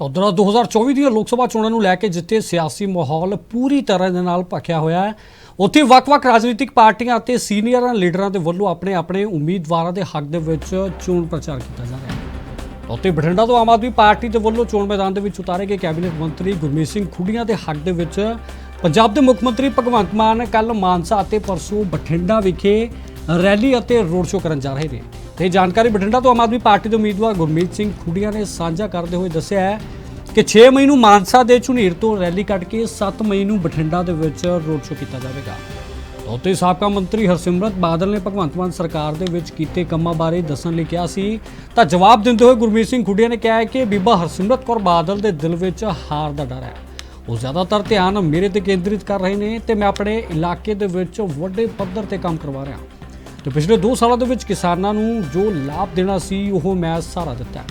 ਤਾਂ ਉਧਰ 2024 ਦੀਆਂ ਲੋਕ ਸਭਾ ਚੋਣਾਂ ਨੂੰ ਲੈ ਕੇ ਜਿੱਥੇ ਸਿਆਸੀ ਮਾਹੌਲ ਪੂਰੀ ਤਰ੍ਹਾਂ ਦੇ ਨਾਲ ਭਖਿਆ ਹੋਇਆ ਹੈ, ਉੱਥੇ ਵੱਖ-ਵੱਖ ਰਾਜਨੀਤਿਕ ਪਾਰਟੀਆਂ ਅਤੇ ਸੀਨੀਅਰਾਂ, ਲੀਡਰਾਂ ਦੇ ਵੱਲੋਂ ਆਪਣੇ ਆਪਣੇ ਉਮੀਦਵਾਰਾਂ ਦੇ ਹੱਕ ਦੇ ਵਿੱਚ ਚੋਣ ਪ੍ਰਚਾਰ ਕੀਤਾ ਜਾ ਰਿਹਾ ਹੈ। ਉੱਥੇ ਬਠਿੰਡਾ ਤੋਂ ਆਮ ਆਦਮੀ ਪਾਰਟੀ ਦੇ ਵੱਲੋਂ ਚੋਣ ਮੈਦਾਨ ਦੇ ਵਿੱਚ ਉਤਾਰੇ ਗਏ ਕੈਬਨਿਟ ਮੰਤਰੀ ਗੁਰਮੀਤ ਸਿੰਘ ਖੁੱਡੀਆਂ ਦੇ ਹੱਕ ਦੇ ਵਿੱਚ ਪੰਜਾਬ ਦੇ ਮੁੱਖ ਮੰਤਰੀ ਭਗਵੰਤ ਮਾਨ ਕੱਲ ਮਾਨਸਾ ਅਤੇ ਪਰਸੋਂ ਬਠਿੰਡਾ ਵਿਖੇ ਰੈਲੀ ਅਤੇ ਰੋਡ ਸ਼ੋਅ ਕਰਨ ਜਾ ਰਹੇ ਨੇ। ਤੇ ਇਹ ਜਾਣਕਾਰੀ ਬਠਿੰਡਾ ਤੋਂ ਆਮ ਆਦਮੀ ਪਾਰਟੀ ਦੇ ਉਮੀਦਵਾਰ ਗੁਰਮੀਤ ਸਿੰਘ ਖੁੱਡੀਆਂ ਨੇ ਸਾਂਝਾ ਕਰਦੇ ਹੋਏ ਦੱਸਿਆ ਹੈ ਕਿ 6 ਮਈ ਨੂੰ ਮਾਨਸਾ ਦੇ ਝੁਨੀਰ ਤੋਂ ਰੈਲੀ ਕੱਢ ਕੇ 7 ਮਈ ਨੂੰ ਬਠਿੰਡਾ ਦੇ ਵਿੱਚ ਰੋਡ ਸ਼ੋਅ ਕੀਤਾ ਜਾਵੇਗਾ। ਉੱਥੇ ਸਾਬਕਾ ਮੰਤਰੀ ਹਰਸਿਮਰਤ ਬਾਦਲ ਨੇ ਭਗਵੰਤ ਮਾਨ ਸਰਕਾਰ ਦੇ ਵਿੱਚ ਕੀਤੇ ਕੰਮਾਂ ਬਾਰੇ ਦੱਸਣ ਲਈ ਕਿਹਾ ਸੀ। ਤਾਂ ਜਵਾਬ ਦਿੰਦੇ ਹੋਏ ਗੁਰਮੀਤ ਸਿੰਘ ਖੁੱਡੀਆਂ ਨੇ ਕਿਹਾ ਕਿ ਬੀਬਾ ਹਰਸਿਮਰਤ ਕੌਰ ਬਾਦਲ ਦੇ ਦਿਲ ਵਿੱਚ ਹਾਰ ਦਾ ਡਰ ਹੈ। ਉਹ ਜ਼ਿਆਦਾਤਰ ਧਿਆਨ ਮੇਰੇ ਤੇ ਕੇਂਦਰਿਤ ਕਰ ਰਹੇ ਨੇ ਤੇ ਮੈਂ ਆਪਣੇ ਇਲਾਕੇ ਦੇ ਵਿੱਚ ਵੱਡੇ ਪੱਧਰ ਤੇ ਕੰਮ ਕਰਵਾ ਰਿਹਾ ਤੇ ਪਿਛਲੇ 2 ਸਾਲਾਂ ਦੇ ਵਿੱਚ ਕਿਸਾਨਾਂ ਨੂੰ ਜੋ ਲਾਭ ਦੇਣਾ ਸੀ, ਉਹ ਮੈਂ ਸਾਰਾ ਦਿੱਤਾ।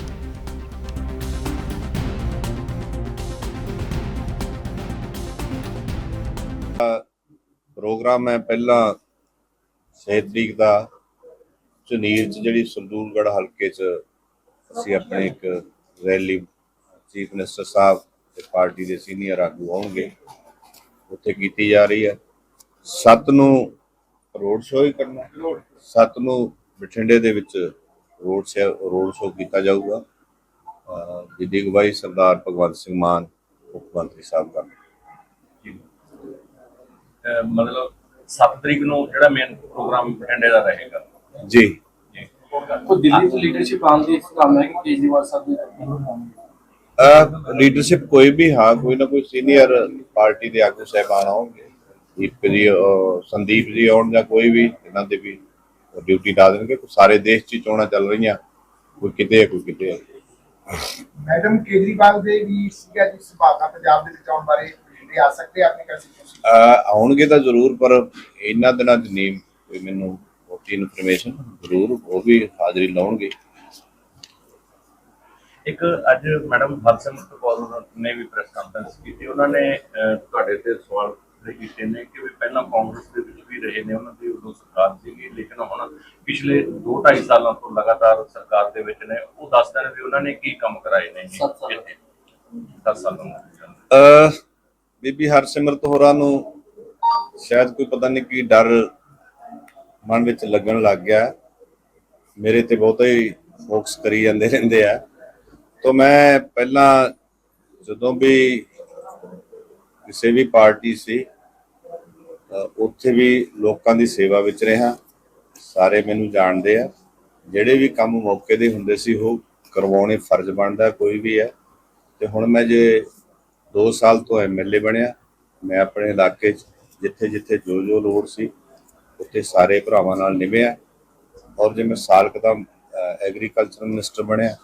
ਪ੍ਰੋਗਰਾਮ ਹੈ ਪਹਿਲਾਂ 6 ਤਰੀਕ ਦਾ ਝੁਨੀਰ ਚ ਜਿਹੜੀ ਸੰਦੂਰਗੜ੍ਹ ਹਲਕੇ ਚ ਅਸੀਂ ਆਪਣੇ ਇੱਕ ਰੈਲੀ, ਚੀਫ ਮਿਨਿਸਟਰ ਸਾਹਿਬ ਤੇ ਪਾਰਟੀ ਦੇ ਸੀਨੀਅਰ ਆਗੂ ਆਉਣਗੇ। ਉੱਥੇ ਕੀਤੀ ਜਾ ਰਹੀ ਹੈ। 7 ਨੂੰ ਰੋਡ ਸ਼ੋਅ ਹੀ ਕਰਨਾ। ਸੱਤ ਨੂੰ ਬਠਿੰਡੇ ਦੇ ਵਿੱਚ ਰੋਡ ਸ਼ੋਅ ਰੋਡ ਸ਼ੋਅ ਕੀਤਾ ਜਾਊਗਾ। ਜਿਹਦੀ ਅਗਵਾਈ ਸਰਦਾਰ ਭਗਵੰਤ ਸਿੰਘ ਮਾਨ ਮੁੱਖ ਮੰਤਰੀ ਸਾਹਿਬ ਅਹ ਮਤਲਬ 7 ਤਰੀਕ ਨੂੰ ਜਿਹੜਾ ਮੇਨ ਪ੍ਰੋਗਰਾਮ ਬਠਿੰਡੇ ਦਾ ਰਹੇਗਾ। ਜੀ। ਕੋਈ ਦਿੱਲੀ ਤੋਂ ਲੀਡਰਸ਼ਿਪ ਆਉਣ ਦੀ ਕੰਮ ਹੈ ਕਿ ਕੇਜਰੀਵਾਲ ਸਾਹਿਬ ਦੇ ਲੀਡਰਸ਼ਿਪ ਕੋਈ ਵੀ ਹਾਂ ਕੋਈ ਨਾ ਕੋਈ ਸੀਨੀਅਰ ਪਾਰਟੀ ਦੇ ਆਗੂ ਸਹਿਬਾਨ ਆਉਣਗੇ। ਦੀਪ ਜੀ ਅਹ ਸੰਦੀਪ ਜੀ ਆਉਣ ਜਾਂ ਕੋਈ ਵੀ ਇਹਨਾਂ ਦੇ ਵੀ ਡਿਊਟੀ ਲਾ ਦੇਣਗੇ ਸਾਰੇ ਦੇਸ਼ 'ਚ ਚੋਣਾਂ ਚੱਲ ਰਹੀਆਂ ਕੋਈ ਕਿਤੇ ਹੈ ਕੋਈ ਕਿਤੇ ਹੈ। ਮੈਡਮ ਕੇਜਰੀਵਾਲ ਦੇ ਵੀ ਸੀਗਾ ਜੀ ਸੰਭਾਵਨਾ ਪੰਜਾਬ ਦੇ ਵਿੱਚ ਆਉਣ ਬਾਰੇ ਜਿਹੜੇ ਆ ਸਕਦੇ ਆਪਣੀ ਕੰਸਟੀਟਿਊਸ਼ਨ ਆਉਣਗੇ ਤਾਂ ਜ਼ਰੂਰ ਪਰ ਇਹਨਾਂ ਦਿਨਾਂ 'ਚ ਨਹੀਂ ਕੋਈ ਮੈਨੂੰ ਬਹੁਤੀ ਇਨਫੋਰਮੇਸ਼ਨ ਜ਼ਰੂਰ ਉਹ ਵੀ ਹਾਜ਼ਰੀ ਲਾਉਣਗੇ। ਇੱਕ ਅੱਜ ਮੈਡਮ ਹਰਸਿਮਰਤ ਕੌਰ ਨੇ ਵੀ ਪ੍ਰੈਸ ਕਾਨਫਰੰਸ ਕੀਤੀ ਉਹਨਾਂ ਨੇ ਤੁਹਾਡੇ ਤੇ ਸਵਾਲ ਖੜੇ ਕੀਤੇ ਨੇ ਕਿ ਵੀ ਪਹਿਲਾਂ ਕਾਂਗਰਸ ਦੇ ਵਿੱਚ ਵੀ ਰਹੇ ਨੇ ਉਹਨਾਂ ਦੀ ਉਦੋਂ ਸਰਕਾਰ ਸੀਗੀ ਲੇਕਿਨ ਹੁਣ ਪਿਛਲੇ 2.5 ਸਾਲਾਂ ਤੋਂ ਲਗਾਤਾਰ ਸਰਕਾਰ ਦੇ ਵਿੱਚ ਨੇ। ਉਹ ਦੱਸਦੇ ਨੇ ਵੀ ਉਹਨਾਂ ਨੇ ਕੀ ਕੰਮ ਕਰਾਏ ਨੇ ਜੀ ਸੱਤ ਸਾਲ। ਇੱਥੇ। 10 ਸਾਲਾਂ ਦੇ ਅਹ ਬੀਬੀ ਹਰਸਿਮਰਤ ਹੋਰਾਂ ਨੂੰ ਸ਼ਾਇਦ ਕੋਈ ਪਤਾ ਨਹੀਂ ਕੀ ਡਰ ਮਨ ਵਿੱਚ ਲੱਗਣ ਲੱਗ ਗਿਆ। ਮੇਰੇ ਤੇ ਬਹੁਤਾ ਹੀ ਫੋਕਸ ਕਰੀ ਜਾਂਦੇ ਰਹਿੰਦੇ ਆ। ਤਾਂ ਮੈਂ ਪਹਿਲਾਂ ਜਦੋਂ ਵੀ ਕਿਸੇ ਵੀ ਪਾਰਟੀ ਸੀ ਉੱਥੇ ਵੀ ਲੋਕਾਂ ਦੀ ਸੇਵਾ ਵਿੱਚ ਰਿਹਾ। ਸਾਰੇ ਮੈਨੂੰ ਜਾਣਦੇ ਆ। ਜਿਹੜੇ ਵੀ ਕੰਮ ਮੌਕੇ ਦੇ ਹੁੰਦੇ ਸੀ, ਉਹ ਕਰਵਾਉਣੇ ਫਰਜ਼ ਬਣਦਾ, ਕੋਈ ਵੀ ਹੈ। ਤੇ ਹੁਣ ਮੈਂ ਜੇ 2 ਸਾਲ ਤੋਂ ਐਮਐਲਏ ਬਣਿਆ, ਮੈਂ ਆਪਣੇ ਇਲਾਕੇ 'ਚ ਜਿੱਥੇ ਜਿੱਥੇ ਜੋ ਜੋ ਲੋੜ ਸੀ, ਉੱਥੇ ਸਾਰੇ ਭਰਾਵਾਂ ਨਾਲ ਨਿਭਿਆ। ਔਰ ਜੇ ਮੈਂ ਸਾਲ ਕੁ ਦਾ ਐਗਰੀਕਲਚਰ ਮਿਨਿਸਟਰ ਬਣਿਆ,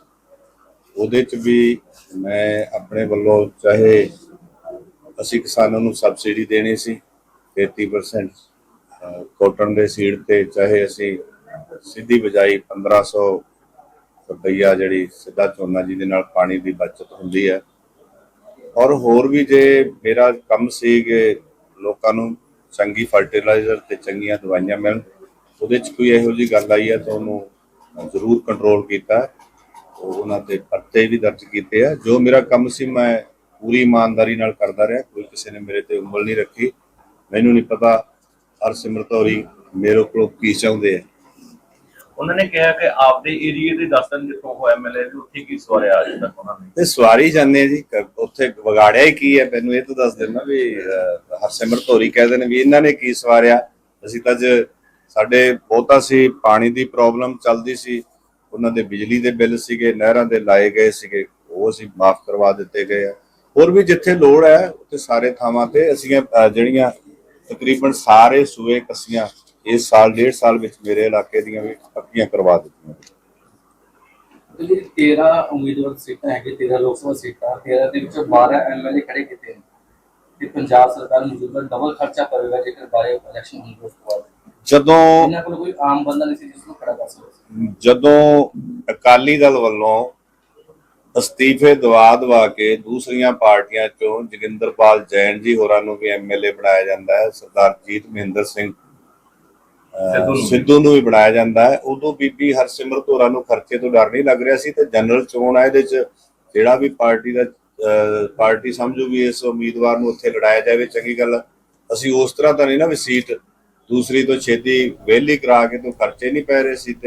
ਉਹਦੇ 'ਚ ਵੀ ਮੈਂ ਆਪਣੇ ਵੱਲੋਂ ਚਾਹੇ ਅਸੀਂ ਕਿਸਾਨਾਂ ਨੂੰ ਸਬਸਿਡੀ ਦੇਣੀ ਸੀ 33% ਅਹ, ਕੋਟਨ ਦੇ ਸੀਡ ਤੇ ਚਾਹੇ ਅਸੀਂ ਸਿੱਧੀ ਬਜਾਈ 1500 ਰੁਪਈਆ ਜਿਹੜੀ ਸਿੱਧਾ ਝੋਨਾ ਜਿਹਦੇ ਨਾਲ ਪਾਣੀ ਦੀ ਬਚਤ ਹੁੰਦੀ ਹੈ। ਔਰ ਹੋਰ ਵੀ ਜੇ ਮੇਰਾ ਕੰਮ ਸੀ ਕਿ ਲੋਕਾਂ ਨੂੰ ਚੰਗੀ ਫਰਟੀਲਾਈਜ਼ਰ ਤੇ ਚੰਗੀਆਂ ਦਵਾਈਆਂ ਮਿਲਣ ਉਹਦੇ 'ਚ ਕੋਈ ਇਹੋ ਜਿਹੀ ਗੱਲ ਆਈ ਹੈ ਤਾਂ ਉਹਨੂੰ ਜ਼ਰੂਰ ਕੰਟਰੋਲ ਕੀਤਾ। ਉਹਨਾਂ ਤੇ ਪਰਤੇ ਵੀ ਦਰਜ ਕੀਤੇ ਆ। ਜੋ ਮੇਰਾ ਕੰਮ ਸੀ ਮੈਂ ਪੂਰੀ ਇਮਾਨਦਾਰੀ ਨਾਲ ਕਰਦਾ ਰਿਹਾ। ਕੋਈ ਕਿਸੇ ਨੇ ਮੇਰੇ ਤੇ ਉਂਗਲ ਨਹੀਂ ਰੱਖੀ। ਮੈਨੂੰ ਨਹੀਂ ਪਤਾ ਹਰਸਿਮਰਤ ਹੋਰੀ ਮੇਰੇ ਕੋਲੋਂ ਕੀ ਚਾਹੁੰਦੇ ਆ। ਉਹਨਾਂ ਨੇ ਕਿਹਾ ਕਿ ਆਪਦੇ ਏਰੀਏ ਦੇ ਦੱਸਣ ਜਿੱਥੋਂ ਉਹ ਐਮਐਲਏ ਵੀ ਉੱਥੇ ਕੀ ਸਵਾਰਿਆ ਅਜੇ ਤੱਕ ਉਹਨਾਂ ਨੇ? ਤੇ ਸਵਾਰੀ ਜਾਂਦੇ ਜੀ ਉੱਥੇ ਵਿਗਾੜਿਆ ਹੀ ਕੀ ਹੈ ਮੈਨੂੰ ਇਹ ਤਾਂ ਦੱਸ ਦੇਣਾ ਵੀ ਹਰਸਿਮਰਤ ਹੋਰੀ ਕਹਿੰਦੇ ਨੇ ਵੀ ਇਹਨਾਂ ਨੇ ਕੀ ਸਵਾਰਿਆ। ਅਸੀਂ ਤਾਂ ਅੱਜ ਸਾਡੇ ਬਹੁਤਾ ਸੀ ਪਾਣੀ ਦੀ ਪ੍ਰੋਬਲਮ ਚੱਲਦੀ ਸੀ ਉਹਨਾਂ ਦੇ ਬਿਜਲੀ ਦੇ ਬਿੱਲ ਸੀਗੇ ਨਹਿਰਾਂ ਦੇ ਲਾਏ ਗਏ ਸੀਗੇ ਉਹ ਅਸੀਂ ਮਾਫ ਕਰਵਾ ਦਿੱਤੇ ਗਏ ਆ। ਹੋਰ ਵੀ ਜਿੱਥੇ ਲੋੜ ਹੈ ਉੱਥੇ ਸਾਰੇ ਥਾਵਾਂ ਤੇ ਅਸੀਂ ਜਿਹੜੀਆਂ ਤਕਰੀਬਨ ਸਾਰੇ ਸੂਏ ਕਸੀਆਂ ਇਸ ਸਾਲ ਡੇਢ ਸਾਲ ਵਿੱਚ ਮੇਰੇ ਇਲਾਕੇ ਦੀਆਂ ਵੀ ਪੱਕੀਆਂ ਕਰਵਾ ਦਿੱਤੀਆਂ ਜਿਹੜੀ 13 ਉਮੀਦਵਾਰ ਸੀਟਾਂ ਹੈਗੇ 13 ਲੋਕ ਸਭਾ ਸੀਟਾਂ 13 ਦੇ ਵਿੱਚੋਂ 12 ਐਮਐਲਏ ਖੜੇ ਕੀਤੇ ਨੇ। ਤੇ ਪੰਜਾਬ ਸਰਕਾਰ ਮੌਜੂਦਾ ਡਬਲ ਖਰਚਾ ਕਰੇਗਾ ਜੇਕਰ ਬਾਰੇ ਇਲੈਕਸ਼ਨ ਹੋਣ ਤੋਂ ਬਾਅਦ। ਜਦੋਂ ਇਹਨਾਂ ਕੋਲ ਕੋਈ ਆਮ ਬੰਦਾ ਨਹੀਂ ਸੀ ਜਿਸ ਨੂੰ ਖੜਾ ਕਰ ਸਕਦਾ ਜਦੋਂ ਅਕਾਲੀ ਦਲ ਵੱਲੋਂ ਅਸਤੀਫੇ ਦਵਾ ਦਵਾ ਕੇ ਦੂਸਰੀਆਂ ਪਾਰਟੀਆਂ ਚੋਂ ਜਗਿੰਦਰਪਾਲ ਜੈਨ ਜੀ ਹੋਰਾਂ ਨੂੰ ਵੀ ਐਮਐਲਏ ਬਣਾਇਆ ਜਾਂਦਾ ਹੈ ਸਰਦਾਰ ਜੀਤ ਮਹਿੰਦਰ ਸਿੰਘ ਸਿੱਧੂ ਨੂੰ। ਵੀ। ਬਣਾਇਆ ਜਾਂਦਾ ਹੈ। ਉਦੋਂ ਬੀਬੀ ਹਰਸਿਮਰਤ ਹੋਰਾਂ ਨੂੰ ਖਰਚੇ ਤੋਂ ਡਰ ਨਹੀਂ ਲੱਗ ਰਿਹਾ ਸੀ ਤੇ ਜਨਰਲ ਚੋਣ ਆ ਇਹਦੇ ਚ। ਜਿਹੜਾ ਵੀ ਪਾਰਟੀ ਦਾ ਪਾਰਟੀ ਸਮਝੂ ਵੀ ਇਸ ਉਮੀਦਵਾਰ ਨੂੰ ਉੱਥੇ ਲੜਾਇਆ ਜਾਵੇ ਚੰਗੀ ਗੱਲ ਅਸੀਂ ਉਸ ਤਰ੍ਹਾਂ ਤਾਂ ਨਹੀਂ ਨਾ ਵੀ ਸੀਟ ਦੂਸਰੀ ਤੋਂ ਛੇਤੀ ਵਿਹਲੀ ਕਰਾ ਕੇ ਤੋਂ ਖਰਚੇ ਨਹੀਂ ਪੈ ਰਹੇ ਸੀ ਤੇ